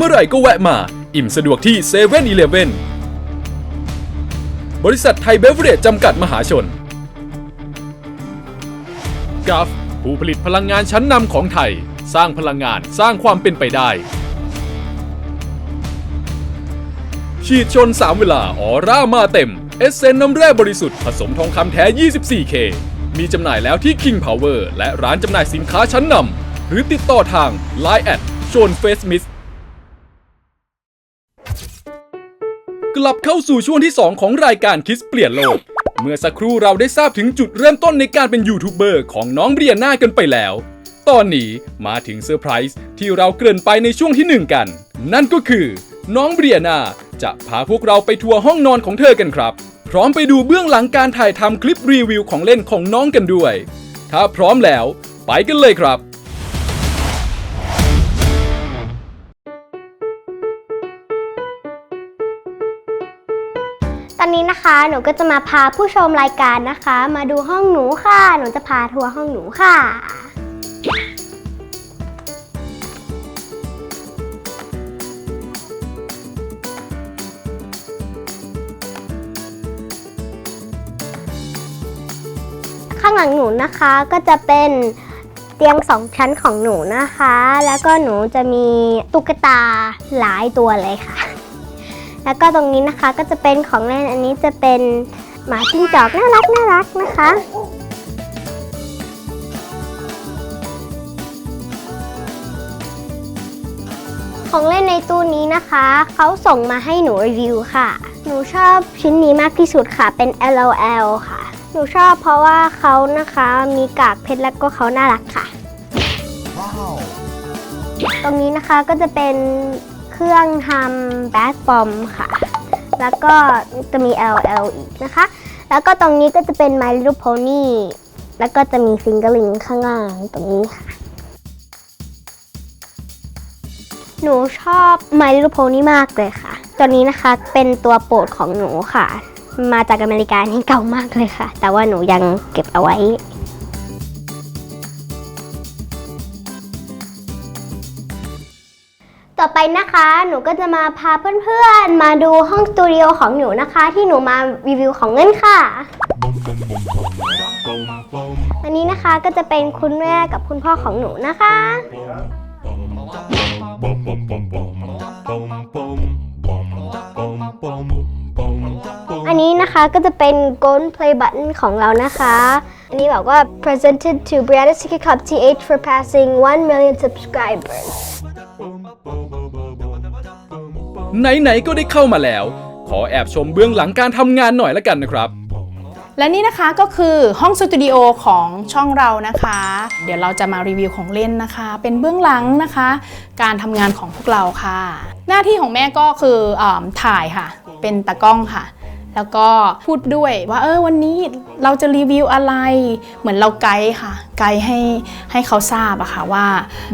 เมื่อไหร่ก็แวะมา อิ่มสะดวกที่7 e เ e ่ e ออบริษัทไทยเบเวอเรจจำกัดมหาชนกัฟผู้ผลิตพลังงานชั้นนำของไทย สร้างพลังงานสร้างความเป็นไปได้ ฉีดชน 3 เวลาออร่ามาเต็ม เอสเซนน้ำแร่บริสุทธิ์ผสมทองคำแท้ 24K มีจำหน่ายแล้วที่ King Power และร้านจำหน่ายสินค้าชั้นนำหรือติดต่อทาง Line แอดชนเฟสมิส กลับเข้าสู่ช่วงที่ 2 ของรายการคิสเปลี่ยนโลก เมื่อสักครู่เราได้ทราบถึงจุดเริ่มต้นในการเป็นยูทูบเบอร์ของน้องเบียนากันไปแล้ว ตอนนี้มาถึงเซอร์ไพรส์ที่เราเกริ่นไปในช่วงที่ 1 กัน นั่นก็คือ น้องเบียนาจะพาพวกเราไปทัวร์ห้องนอนของเธอกันครับ พร้อมไปดูเบื้องหลังการถ่ายทำคลิปรีวิวของเล่นของน้องกันด้วย ถ้าพร้อมแล้ว ไปกันเลยครับ ตอนนี้นะคะหนูก็จะมาพาผู้ชมรายการนะคะ มาดูห้องหนูค่ะ หนูจะพาทัวร์ห้องหนูค่ะ ข้างหลังหนูนะคะก็จะเป็นเตียงสองชั้นของหนูนะคะ แล้วก็หนูจะมีตุ๊กตาหลายตัวเลยค่ะ แล้วก็ตรงนี้นะคะก็จะเป็นของเล่นอันนี้จะเป็นหมาจิ้งจอกน่ารักน่ารักนะคะ ของเล่นในตู้นี้นะคะ เขาส่งมาให้หนูรีวิวค่ะ หนูชอบชิ้นนี้มากที่สุดค่ะเป็น LOL ค่ะ หนูชอบเพราะว่าเขานะคะมีกากเพชรแล้วก็เขาน่ารักค่ะ ตรงนี้นะคะก็จะเป็น เครื่องทำแบทบอมค่ะ แล้วก็จะมี LL อีกนะคะ แล้วก็ตรงนี้ก็จะเป็น My Little Pony แล้วก็จะมีฟิงเกอร์ลิงข้างล่างตรงนี้ค่ะ หนูชอบ My Little Pony มากเลยค่ะ ตัวนี้นะคะเป็นตัวโปรดของหนูค่ะ มาจากอเมริกานี่เก่ามากเลยค่ะ แต่ว่าหนูยังเก็บเอาไว้ ต่อไปนะคะ หนูก็จะมาพาเพื่อนๆ มาดูห้องสตูดิโอของหนูนะคะ ที่หนูมารีวิวของเงินค่ะอันนี้นะคะก็จะเป็นคุณแม่กับคุณพ่อของหนูนะคะ อันนี้นะคะก็จะเป็น Gold Play Button ของเรานะคะ อันนี้บอกว่า presented to Brianna Sticky Cup TH for passing 1 million subscribers ไหนๆก็ได้เข้ามาแล้ว ขอแอบชมเบื้องหลังการทำงานหน่อยละกันนะครับ และนี่นะคะก็คือห้องสตูดิโอของช่องเรานะคะ เดี๋ยวเราจะมารีวิวของเล่นนะคะ เป็นเบื้องหลังนะคะ การทำงานของพวกเราค่ะ หน้าที่ของแม่ก็คืออถ่ายค่ะ เป็นตากล้องค่ะแล้วก็พูดด้วยว่าเออวันนี้เราจะรีวิวอะไร เหมือนเราไกด์ค่ะ ไกด์ให้ให้เขาทราบอะค่ะว่า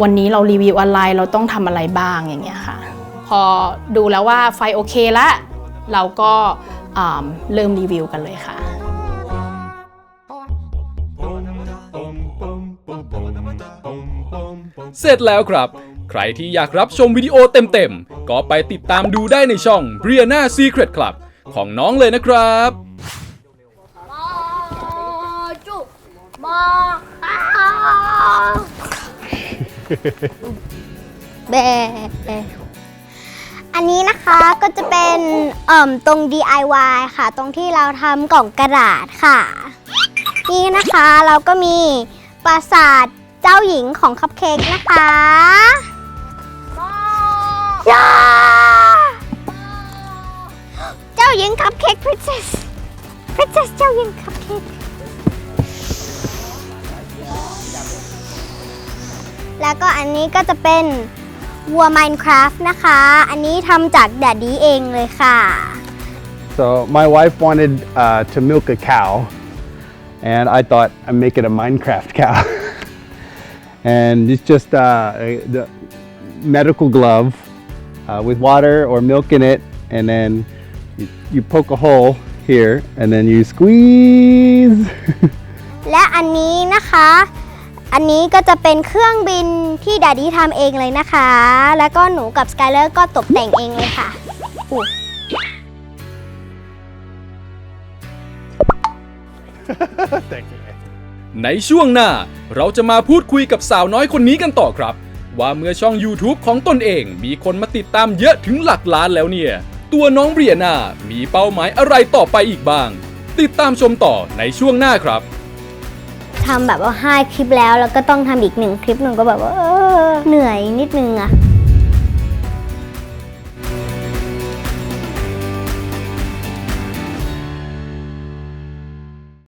วันนี้เรารีวิวอะไรเราต้องทำอะไรบ้างอย่างเงี้ยค่ะ พอดูแล้วว่าไฟโอเคละ เราก็อ่าเริ่มรีวิวกันเลยค่ะ เสร็จแล้วครับ ใครที่อยากรับชมวิดีโอเต็มๆ ก็ไปติดตามดูได้ในช่อง Brianna Secret Club ของน้องเลยนะครับจุบอแบ อันนี้นะคะก็จะเป็นเอ่มตรง DIY ค่ะ ตรงที่เราทำกล่องกระดาษค่ะ นี่นะคะเราก็มีปราสาทเจ้าหญิงของคัพเค้กนะคะยาเจ้าหญิงคัพเค้ก princess princess เจ้าหญิงคัพเค้ก แล้วก็อันนี้ก็จะเป็น วัว Minecraft นะคะ อันนี้ทำจากแดดดี้เองเลยค่ะ So my wife wanted uh, to milk a cow, and I thought I'd make it a Minecraft cow. and it's just uh, a, the medical glove uh, with water or milk in it, and then you, you poke a hole here, and then you squeeze. และอันนี้นะคะ อันนี้ก็จะเป็นเครื่องบินที่ดาดี้ทำเองเลยนะคะ แล้วก็หนูกับสกายเลอร์ก็ตกแต่งเองเลยค่ะอุ๊ยในช่วงหน้าเราจะมาพูดคุยกับสาวน้อยคนนี้กันต่อครับ ว่าเมื่อช่อง YouTube ของตนเองมีคนมาติดตามเยอะถึงหลักล้านแล้วเนี่ย ตัวน้องเบรียนามีเป้าหมายอะไรต่อไปอีกบ้าง ติดตามชมต่อในช่วงหน้าครับ ทำแบบว่าห้าคลิปแล้ว แล้วก็ต้องทำอีกหนึ่งคลิปหนึ่งก็แบบว่าเออเหนื่อยนิดนึงอะ